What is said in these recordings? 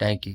Thank you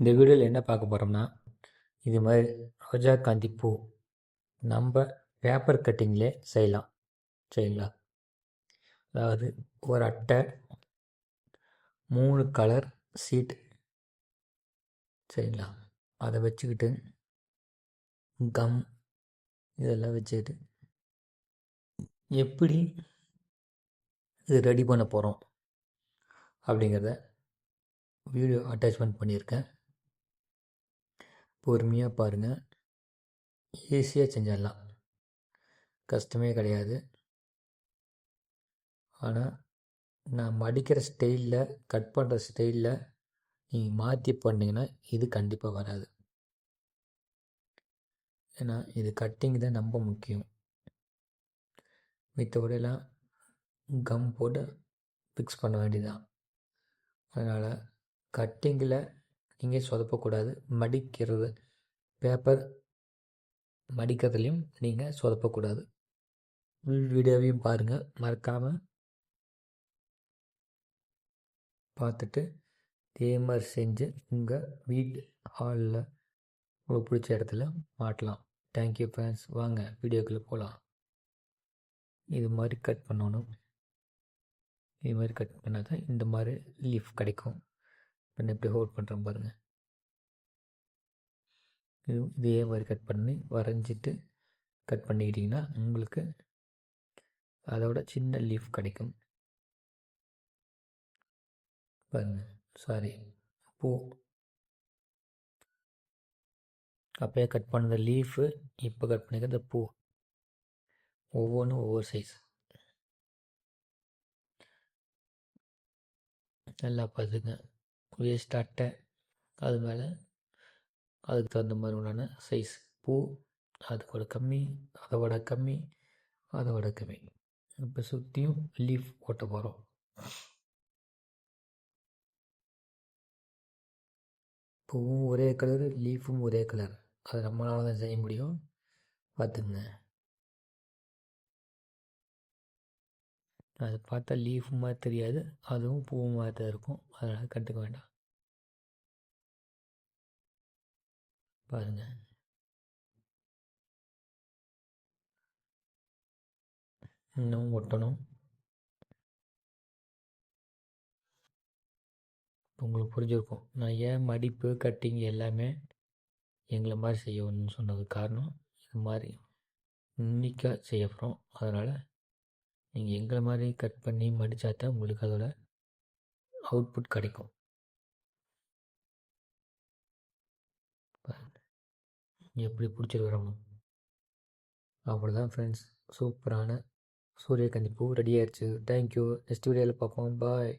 இந்த வீடியோவில் என்ன பார்க்க போகிறோம்னா இது மாதிரி ரோஜா காந்தி பூ நம்ம பேப்பர் கட்டிங்லே செய்யலாம். சரிங்களா? அதாவது ஒரு அட்டை மூணு கலர் சீட் சரிங்களா? அதை வச்சுக்கிட்டு கம் இதெல்லாம் வச்சுக்கிட்டு எப்படி இது ரெடி பண்ண போகிறோம் அப்படிங்கிறத வீடியோ அட்டாச்மெண்ட் பண்ணியிருக்கேன். பொறுமையாக பாருங்கள் ஈஸியாக செஞ்சிடலாம். கஷ்டமே கிடையாது. ஆனால் நான் மடிக்கிற ஸ்டைலில் கட் பண்ணுற ஸ்டைலில் நீங்கள் மாற்றி பண்ணிங்கன்னா இது கண்டிப்பாக வராது. ஏன்னா இது கட்டிங் தான் ரொம்ப முக்கியம். மித்தபடியெல்லாம் கம் போட்டு ஃபிக்ஸ் பண்ண வேண்டியதான் அதனால் கட்டிங்கில் நீங்கள் சொதப்பக்கூடாது. மடிக்கிறது. பேப்பர் மடிக்கிறதுலையும் நீங்கள் சொதப்பக்கூடாது. வீடியோவையும் பாருங்கள் மறக்காமல் பார்த்துட்டு இதே மாதிரி செஞ்சு உங்கள் வீட்டு ஹாலில் உங்களுக்கு பிடிச்ச இடத்துல மாட்டலாம். தேங்க்யூ ஃப்ரெண்ட்ஸ் வாங்க வீடியோக்குள்ளே போகலாம் இது மாதிரி கட் பண்ணணும். இது மாதிரி கட் பண்ணால் தான் இந்த மாதிரி லீஃப் கிடைக்கும். இப்போ எப்படி ஹோல்ட் பண்ணுறோம் பாருங்கள் இது இதே மாதிரி கட் பண்ணி வரைஞ்சிட்டு கட் பண்ணிக்கிட்டிங்கன்னா உங்களுக்கு அதோட சின்ன லீஃப் கிடைக்கும். பாருங்கள் சாரி பூ. அப்போயே கட் பண்ணுற லீஃபு இப்போ கட் பண்ணிக்கிறது பூ. ஒவ்வொன்றும் ஒவ்வொரு சைஸ் நல்லா பார்த்துங்க வேஸ்ட் அட்டை அது மேலே அதுக்கு தகுந்த மாதிரி உண்டான சைஸ் பூ அதோட கம்மி அதோட கம்மி அதோட கம்மி. இப்போ சுற்றியும் லீஃப் ஓட்ட போகிறோம் பூவும் ஒரே கலர் லீஃபும் ஒரே கலர் அது நம்மளால தான் செய்ய முடியும். பார்த்துங்க அது பார்த்தா லீஃப் மாதிரி தெரியாது. அதுவும் பூ மாதிரி தான் இருக்கும். அதனால் கற்றுக்க வேண்டாம். பாருங்கள் இன்னும் ஒட்டணும். உங்களுக்கு புரிஞ்சிருக்கும். நான் ஏன் மடிப்பு கட்டிங் எல்லாமே எங்களை மாதிரி செய்யணும்னு சொன்னது காரணம் இது மாதிரி இன்னிக்கா செய்ய போகிறோம் அதனால் நீங்கள் எங்களை மாதிரி கட் பண்ணி மடித்தா தான் உங்களுக்கு அதோட அவுட்புட் கிடைக்கும். எப்படி பிடிச்சிருக்கிறோமோ. அவ்வளோதான் ஃப்ரெண்ட்ஸ் சூப்பரான சூரியகாந்தி பூ ரெடி ஆயிடுச்சு தேங்க்யூ நெக்ஸ்ட் வீடியோவில் பார்ப்போம். பாய்